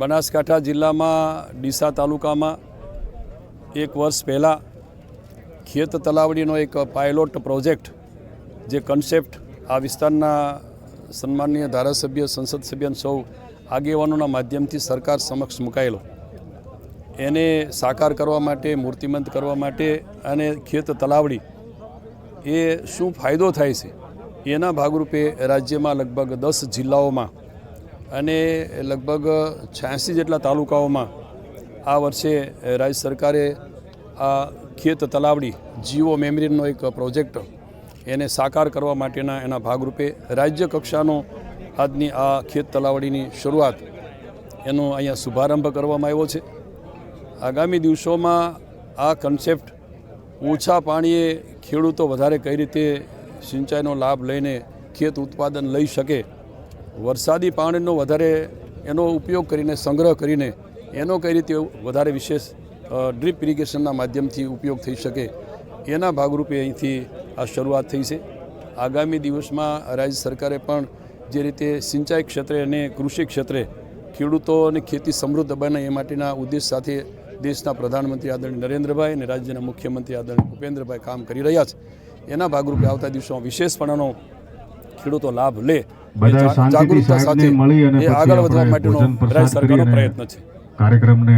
બનાસકાંઠા જિલ્લામાં ડીસા તાલુકામાં એક વર્ષ પહેલાં ખેત તલાવડીનો એક પાયલોટ પ્રોજેક્ટ જે કન્સેપ્ટ આ વિસ્તારના સન્માનીય ધારાસભ્ય, સંસદ સભ્ય સૌ આગેવાનોના માધ્યમથી સરકાર સમક્ષ મુકાયેલો. એને સાકાર કરવા માટે, મૂર્તિમંત કરવા માટે અને ખેત તલાવડી એ શું ફાયદો થાય છે? એના ભાગરૂપે રાજ્યમાં લગભગ દસ જિલ્લાઓમાં અને લગભગ છ્યાસી જેટલા તાલુકાઓમાં આ વર્ષે રાજ્ય સરકારે આ ખેત તલાવડી જીઓ મેમરીનો એક પ્રોજેક્ટ એને સાકાર કરવા માટેના એના ભાગરૂપે રાજ્ય કક્ષાનો આજની આ ખેત તલાવડીની શરૂઆત એનો અહીંયા શુભારંભ કરવામાં આવ્યો છે. આગામી દિવસોમાં આ કન્સેપ્ટ ઓછા પાણીએ ખેડૂતો વધારે કઈ રીતે સિંચાઈનો લાભ લઈને ખેત ઉત્પાદન લઈ શકે વરસાદી પાણીનો વધારે એનો ઉપયોગ કરીને, સંગ્રહ કરીને એનો કઈ રીતે વધારે વિશેષ ડ્રીપ ઇરિગેશનના માધ્યમથી ઉપયોગ થઈ શકે એના ભાગરૂપે અહીંથી આ શરૂઆત થઈ છે. આગામી દિવસમાં રાજ્ય સરકારે પણ જે રીતે સિંચાઈ ક્ષેત્રે અને કૃષિ ક્ષેત્રે ખેડૂતોની ખેતી સમૃદ્ધ બને એ માટેના ઉદ્દેશ સાથે દેશના પ્રધાનમંત્રી આદરણીય નરેન્દ્રભાઈ અને રાજ્યના મુખ્યમંત્રી આદરણીય ભૂપેન્દ્રભાઈ કામ કરી રહ્યા છે. એના ભાગરૂપે આવતા દિવસોમાં વિશેષપણાનો ખેડૂતો લાભ લે બધા શાંતિથી સાહેબને મળી અને પછી આગળ વધવા આપણે ભોજન પ્રસાદ કરી પ્રયત્ન છે. કાર્યક્રમને